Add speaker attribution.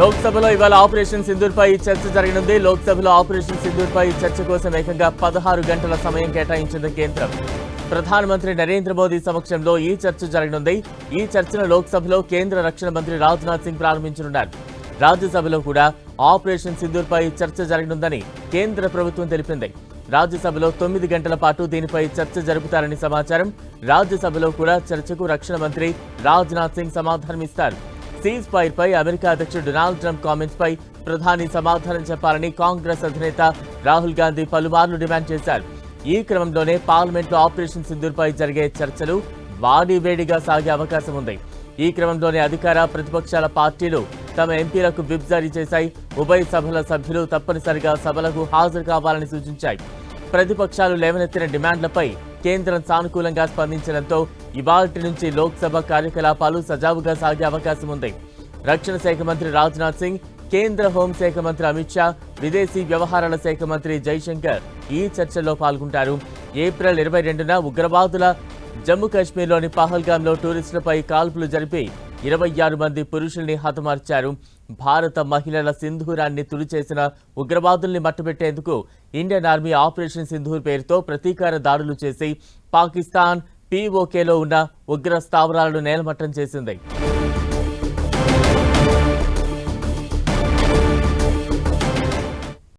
Speaker 1: లోక్సభలో ఇవాళ ఆపరేషన్ సింధూర్పై చర్చ జరగనుంది. లోక్సభలో ఆపరేషన్ సింధూర్పై చర్చ కోసం ఏకంగా పదహారు గంటల సమయం కేటాయించింది కేంద్రం. ప్రధానమంత్రి నరేంద్ర మోదీ సమక్షంలో ఈ చర్చ జరగనుంది. ఈ చర్చను లోక్సభలో కేంద్ర రక్షణ మంత్రి రాజ్నాథ్ సింగ్ ప్రారంభించనున్నారు. రాజ్యసభలో కూడా ఆపరేషన్ సింధూర్పై చర్చ జరగనుందని కేంద్ర ప్రభుత్వం తెలిపింది. రాజ్యసభలో తొమ్మిది గంటల పాటు దీనిపై చర్చ జరుపుతారని సమాచారం. రాజ్యసభలో కూడా చర్చకు రక్షణ మంత్రి రాజ్నాథ్ సింగ్ సమాధానమిస్తారు సీజ్ ఫైర్ పై అమెరికా అధ్యక్షుడు డొనాల్డ్ ట్రంప్ కామెంట్స్ పై ప్రధాని సమాధానం చెప్పాలని కాంగ్రెస్ అధినేత రాహుల్ గాంధీ పలుమార్లు డిమాండ్ చేశారు. ఈ క్రమంలోనే పార్లమెంట్లో ఆపరేషన్ సింధూర్పై జరిగే చర్చలు వాడివేడిగా సాగే అవకాశం ఉంది. ఈ క్రమంలోనే అధికార ప్రతిపక్షాల పార్టీలు తమ ఎంపీలకు విప్ జారీ చేశాయి. ఉభయ సభల సభ్యులు తప్పనిసరిగా సభలకు హాజరు కావాలని సూచించాయి. ప్రతిపక్షాలు లేవనెత్తిన డిమాండ్లపై కేంద్రం సానుకూలంగా స్పందించడంతో ఇవాటి నుంచి లోక్సభ కార్యకలాపాలు సజావుగా సాగే అవకాశం ఉంది. రక్షణ శాఖ మంత్రి రాజ్నాథ్ సింగ్ కేంద్ర హోంశాఖ మంత్రి అమిత్ షా విదేశీ వ్యవహారాల శాఖ మంత్రి జైశంకర్ ఈ చర్చల్లో పాల్గొంటారు. ఏప్రిల్ ఇరవై రెండున ఉగ్రవాదుల జమ్మూ కాశ్మీర్లోని పహల్గామ్లో టూరిస్టులపై కాల్పులు జరిపి ఇరవై ఆరు మంది పురుషుల్ని హతమార్చారు. భారత మహిళల సింధూరాన్ని తుడిచేసిన ఉగ్రవాదుల్ని మట్టుబెట్టేందుకు ఇండియన్ ఆర్మీ ఆపరేషన్ సింధూర్ పేరుతో ప్రతీకార దాడులు చేసి పాకిస్తాన్ పీఓకేలో ఉన్న ఉగ్ర స్థావరాలను నేలమట్టం చేసింది.